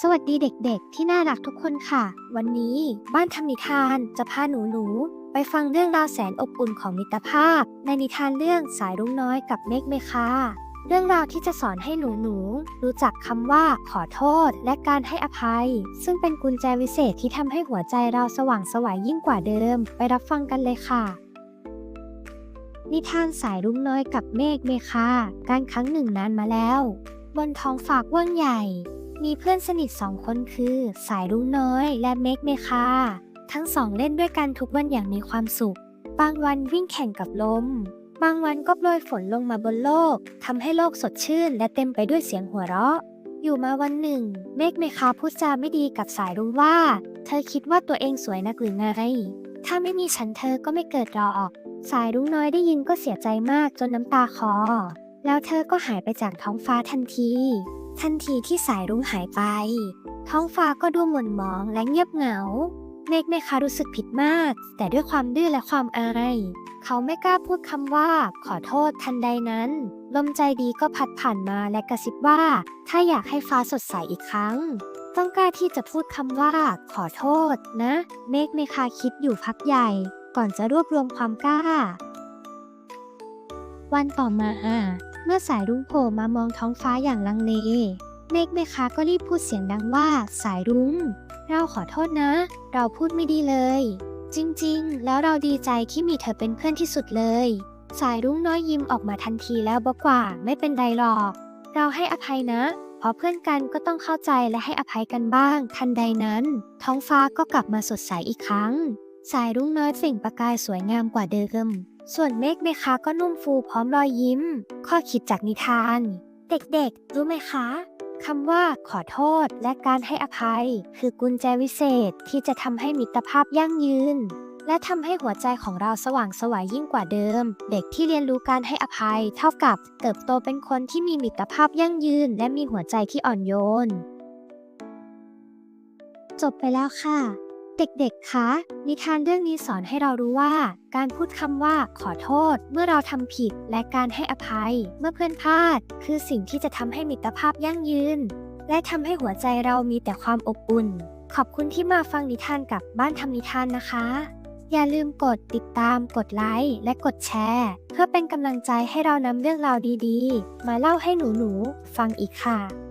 สวัสดีเด็กๆ ที่น่ารักทุกคนค่ะ วันนี้บ้านทำนิทานจะพาหนูๆ ไปฟังเรื่องราวแสนอบอุ่นของมิตรภาพ ในนิทานเรื่องสายรุ้งน้อยกับเมฆเมคาเรื่องราวที่จะสอนให้หนูหนูๆรู้จักคำว่าขอโทษและการให้อภัย ซึ่งเป็นกุญแจวิเศษที่ทำให้หัวใจเราสว่างไสวยยิ่งกว่าเดิม ไปรับฟังกันเลยค่ะ นิทานสายรุ้งน้อยกับเมฆเมคาการครั้งหนึ่งนานมาแล้ว บนท้องฟากว้างใหญ่ มีเพื่อนสนิทสองคนคือ สายรุ้งน้อยและเมกเมคา ทั้งสองเล่นด้วยกันทุกวันอย่างมีความสุข บางวันวิ่งแข่งกับลม บางวันก็โปรยฝนลงมาบนโลก ทำให้โลกสดชื่นและเต็มไปด้วยเสียงหัวเราะ อยู่มาวันหนึ่ง เมกเมคาพูดจาไม่ดีกับสายรุ้งว่า เธอคิดว่าตัวเองสวยนักหรือไง ถ้าไม่มีฉันเธอก็ไม่เกิดหรอก สายรุ้งน้อยได้ยินก็เสียใจมากจนน้ำตาคลอแล้วเธอก็หายไปจากท้องฟ้าทันที ทันทีที่สายรุ้งหายไป ท้องฟ้าก็ดูหม่นหมองและเงียบเหงา เมฆเมคารู้สึกผิดมาก แต่ด้วยความดื้อและความอาย เขาไม่กล้าพูดคำว่า ขอโทษทันใดนั้น ลมใจดีก็พัดผ่านมาและกระซิบว่า ถ้าอยากให้ฟ้าสดใสอีกครั้ง ต้องกล้าที่จะพูดคำว่า ขอโทษนะ เมฆเมคาคิดอยู่พักใหญ่ ก่อนจะรวบรวมความกล้า วันต่อมา มื่อสายรุ้งโผล่มามองท้องฟ้าอย่างลังเล เมฆเมคาก็รีบพูดเสียงดังว่าสายรุ้ง เราขอโทษนะ เราพูดไม่ดีเลย จริงๆ แล้วเราดีใจที่มีเธอเป็นเพื่อนที่สุดเลย สายรุ้งน้อยยิ้มออกมาทันทีแล้วบอกว่าไม่เป็นไรหรอก เราให้อภัยนะเพราะเพื่อนกันก็ต้องเข้าใจและให้อภัยกันบ้าง ทันใดนั้น ท้องฟ้าก็กลับมาสดใสอีกครั้ง สายรุ้งน้อยเปล่งประกายสวยงามกว่าเดิม ส่วนเมฆเมคาก็นุ่มฟูพร้อมรอยยิ้ม ข้อคิดจากนิทาน เด็กๆ รู้ไหมคะคำว่าขอโทษและการให้อภัย คือกุญแจวิเศษที่จะทำให้มิตรภาพยั่งยืน และทำให้หัวใจของเราสว่างสวายยิ่งกว่าเดิม เด็กที่เรียนรู้การให้อภัย เท่ากับเติบโตเป็นคนที่มีมิตรภาพยั่งยืน และมีหัวใจที่อ่อนโยน จบไปแล้วค่ะ เด็กๆ คะ นิทานเรื่องนี้สอนให้เรารู้ว่า การพูดคำว่าขอโทษ เมื่อเราทำผิดและการให้อภัย เมื่อเพื่อนพลาด คือสิ่งที่จะทำให้มิตรภาพยั่งยืน และทำให้หัวใจเรามีแต่ความอบอุ่น ขอบคุณที่มาฟังนิทานกับบ้านทำนิทานนะคะ อย่าลืมกดติดตาม กดไลค์และกดแชร์ เพื่อเป็นกำลังใจให้เรานำเรื่องราวดีๆ มาเล่าให้หนูๆฟังอีกค่ะ